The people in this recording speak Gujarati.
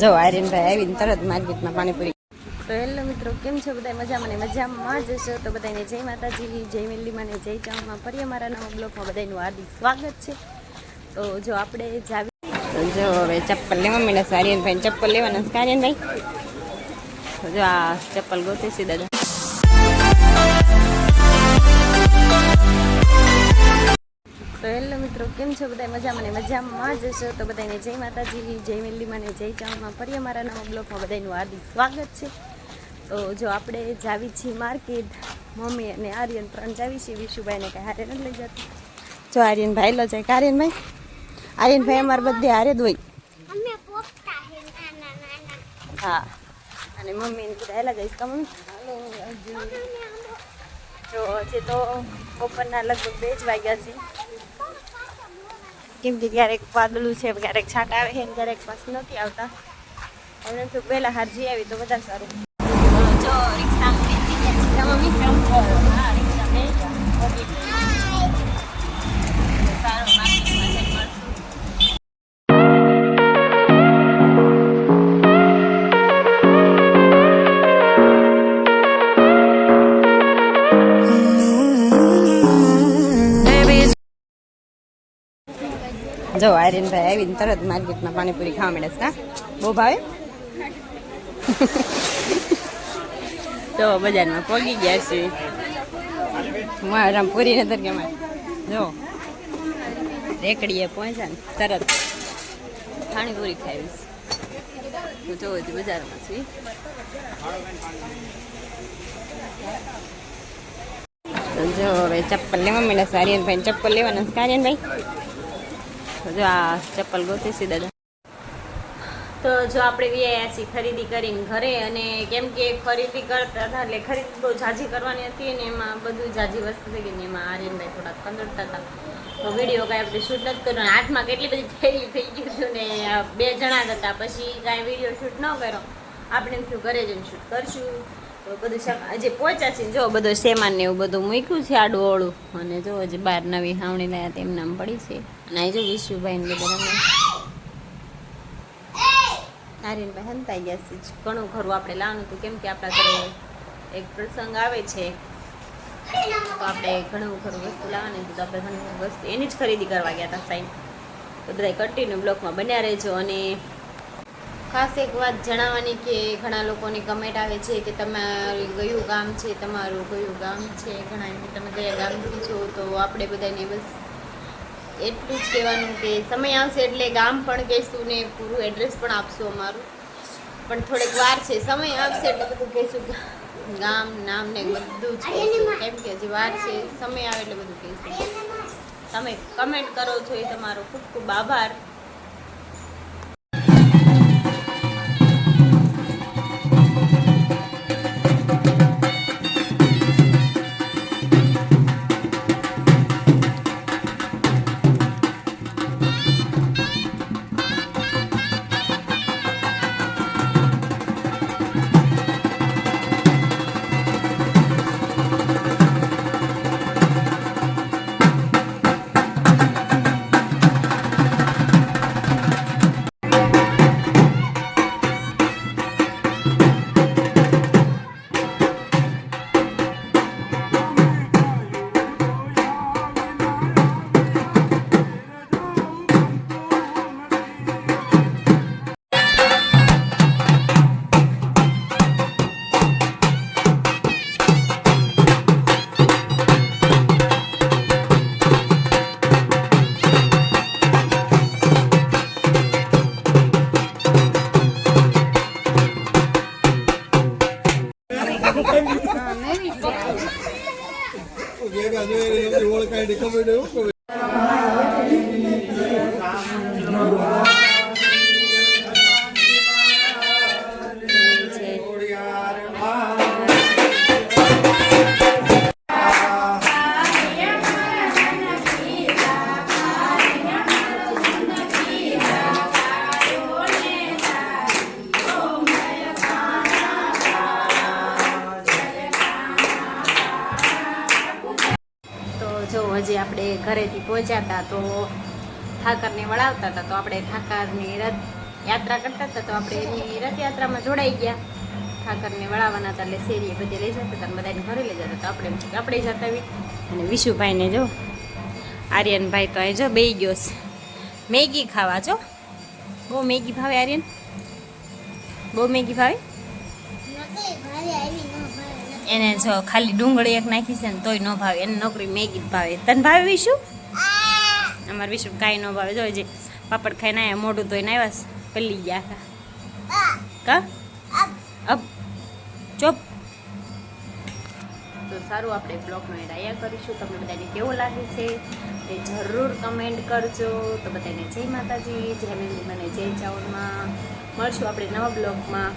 જો આર્યનભાઈ આવીને તરત માર્કેટમાં પાણીપુરી. તો હેલો મિત્રો કેમ છો બધા મજામાં ને મજામાં જ છો? તો બધાને જય માતાજી જય મેલ્લીમાં ને જય ચામમાં ફરી અમારા નવા બ્લોગમાં બધાનું હાર્દિક સ્વાગત છે. તો જો આપણે જાવી જો હવે ચપ્પલ લેવા માંડ્યા આર્યનભાઈ ચપ્પલ લેવાના આર્યનભાઈ? જો આ ચપ્પલ ગોતે છે દાદા. તો હેલો મિત્રો કેમ છો બધા મજામાં ને મજામાં જ છો? તો બધાને જય માતાજી જય મેલ્લીમાં ને જય ચામમાં ફરી અમારા નવા બ્લોગમાં બધાનું હાર્દિક સ્વાગત છે. તો જો આપણે જાવી છીએ માર્કેટ મમ્મી અને આર્યન ત્રણ જાવી છીએ વિશુભાઈને કાંઈ હારે નથી લઈ જતા. જો આર્યનભાઈ લો જાય. આર્યનભાઈ આર્યનભાઈ અમારે બધે હારે જ હોય. હા અને મમ્મી બધા હેલા જઈશ તમે જો હજી તો બપોરના લગભગ બે જ વાગ્યા છે. કેમ કે ક્યારેક વાદળું છે ક્યારેક છાંટ આવે છે ક્યારેક પાસ નથી આવતા. હવે તો પહેલાં હાર આવી તો વધારે સારું. જો રિક્ષા મમ્મી જો, આર્યનભાઈ આવીને તરત માર્કેટમાં પાણીપુરી ખાવા મળે છે બહુ ભાવે? જો, બજારમાં પગી ગયા છે. મારા પૂરી નતર કે જો, રેકડીએ પહોંચ્યા ને તરત પાણીપુરી ખાવીશ તો જો છું બજારમાં છું. જો, હવે ચપ્પલ લેવા મળ્યા છે આર્યનભાઈ ચપ્પલ લેવાના છે. આર્યનભાઈ? જો આ ચપ્પલ ગોતી છે દાદા. તો જો આપણે વ્યાયા છીએ ખરીદી કરીને ઘરે અને કેમ કે ખરીદી કરતા હતા એટલે ખરીદી બહુ ઝાઝી કરવાની હતી અને એમાં બધું ઝાઝી વસ્તુ થઈ ગઈ એમાં આર્યનભાઈ થોડાક કંદરતા હતા. તો વીડિયો કાંઈ આપણે શૂટ નથી કર્યો હાથમાં કેટલી બધી થેલી થઈ ગયું હતું ને બે જણા હતા. પછી કાંઈ વીડિયો શૂટ ન કર્યો. આપણે એમ થયું ઘરે જઈને શૂટ કરશું. તો બધું સામાન હજી પહોંચ્યા છે જો બધો સામાન ને એવું બધું મૂક્યું છે આડું ઓળું. અને જો હજી બહાર નવી હાવણી લાયા તેમ નામ પડી છે. અને અહીં જો ને બધા રમે. આર્યનભાઈ હંતાઈ ગયા છે. ઘણું ખરું આપણે લાવવાનું હતું. કેમ કે આપણા ઘરે એક પ્રસંગ આવે છે. તો આપણે ઘણું ખરું વસ્તુ લાવવાની હતું. તો આપણે ઘણી વસ્તુ એની જ ખરીદી કરવા ગયા હતા સાઈન તો બધા કન્ટિન્યુ બ્લોકમાં બન્યા રહેજો અને ખાસ એક વાત જણાવવાની કે ઘણા લોકોની કમેન્ટ આવે છે કે તમારું કયું ગામ છે, તમારું કયું ગામ છે, ઘણા તમે કયા ગામથી છો, તો આપણે બધાને બસ એટલું જ કહેવાનું કે સમય આવશે એટલે ગામ પણ કહીશું ને પૂરું એડ્રેસ પણ આપશો અમારું. પણ થોડીક વાર છે, સમય આવશે એટલે બધું કહીશું ગામ, નામ ને બધું જ કેમ કે હજી વાર છે, સમય આવે એટલે બધું કહીશું. તમે કમેન્ટ કરો છો એ તમારો ખૂબ ખૂબ આભાર. ઓળખાય ખબર જો હજી આપણે ઘરેથી પહોંચ્યા હતા તો ઠાકરને વળાવતા હતા, તો આપણે ઠાકરની રથ યાત્રા કરતા હતા, તો આપણે એની રથયાત્રામાં જોડાઈ ગયા. ઠાકરને વળાવવાના હતા એટલે શેરીએ બધે લઈ જતા હતા બધાને ઘરે લઈ જતા હતા. આપણે આપણે જતા અને વિશુભાઈને જો, આર્યનભાઈ તો અહીં જો બે ગયો મેગી ખાવા જો. બહુ મેગી ભાવે આર્યન? બહુ મેગી ભાવે? એને જો ખાલી ડુંગળી એક નાખી છે ને તોય ન ભાવે. એને નોકરી મેગી જ ભાવે. તને ભાવે વિશુ? અમારે વિશુ કાંઈ ન ભાવે. જો જે પાપડ ખાઈને આવ્યા મોઢું ધોઈને આવ્યા છે પલ્લી ગયા હતા. કા? અબ. ચોપ. તો સારું, આપણે બ્લોગનો એડ આયા કરીશું. તમને બધાને કેવો લાગે છે તે જરૂર કમેન્ટ કરજો. તો બધાને જય માતાજી, જય મેં મને જય ચાવનમાં મળશું આપણે નવા બ્લોગમાં